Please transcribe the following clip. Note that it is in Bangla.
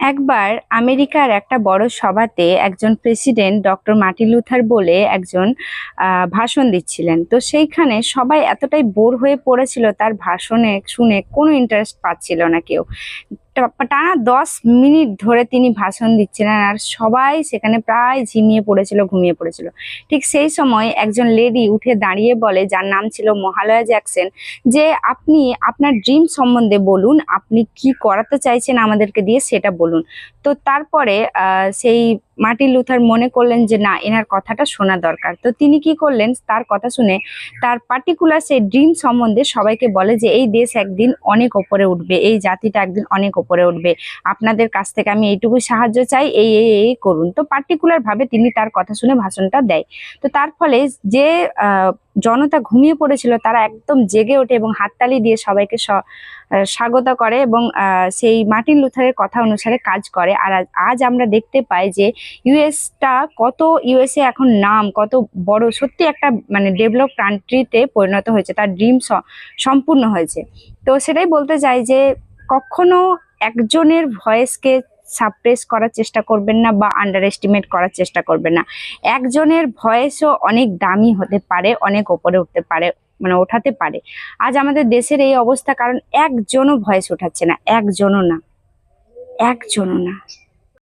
একবার আমেরিকার একটা বড় সভাতে একজন প্রেসিডেন্ট ডক্টর মার্টিন লুথার বলে একজন ভাষণ দিচ্ছিলেন। তো সেইখানে সবাই এতটাই বোর হয়ে পড়েছিল, তার ভাষণে শুনে কোনো ইন্টারেস্ট পাচ্ছিল না কেউ। টানা দশ মিনিট ধরে তিনি ভাষণ দিচ্ছিলেন আর সবাই সেখানে প্রায় ঝিমিয়ে পড়েছিল, ঘুমিয়ে পড়েছিল। ঠিক সেই সময় একজন লেডি উঠে দাঁড়িয়ে বলে, যার নাম ছিল মহালয়া জ্যাকসেন, যে আপনি আপনার ড্রিম সম্বন্ধে বলুন, আপনি কি করাতে চাইছেন আমাদেরকে দিয়ে সেটা বলুন। তো তারপরে সেই মার্টিন লুথার মনে করলেন যে না, এনার কথাটা শোনা দরকার। তো তিনি কি করলেন, তার কথা শুনে তার পার্টিকুলার সেই ড্রিম সম্বন্ধে সবাইকে বলে যে, এই দেশ একদিন অনেক ওপরে উঠবে, এই জাতিটা একদিন অনেক ওপরে উঠবে। আপনাদের কাছ থেকে আমি এইটুকু সাহায্য চাই, এই এই এই করুন। তো পার্টিকুলার ভাবে তিনি তার কথা শুনে ভাষণটা দেয়। তো তার ফলে যে জনতা ঘুমিয়ে পড়েছিল, তারা একদম জেগে ওঠে এবং হাততালি দিয়ে সবাইকে স্বাগত করে এবং সেই মার্টিন লুথারের কথা অনুসারে কাজ করে। আর আজ- আমরা দেখতে পাই যে ইউএসটা কত ইউএসএ এখন নাম, কত বড়, সত্যি একটা মানে ডেভেলপ কান্ট্রিতে পরিণত হয়েছে, তার ড্রিম সম্পূর্ণ হয়েছে। তো সেটাই বলতে চাই যে কখনো একজনের ভয়েসকে সাপ্রেস করার চেষ্টা করবেন না বা আন্ডার এস্টিমেট করার চেষ্টা করবেন না। একজনের ভয়েসও অনেক দামি হতে পারে, অনেক ওপরে উঠতে পারে। মানে ওঠাতে পারে। আজ আমাদের দেশের এই অবস্থা, কারণ একজনও ভয়েস ওঠাচ্ছে না, একজনও না একজনও না।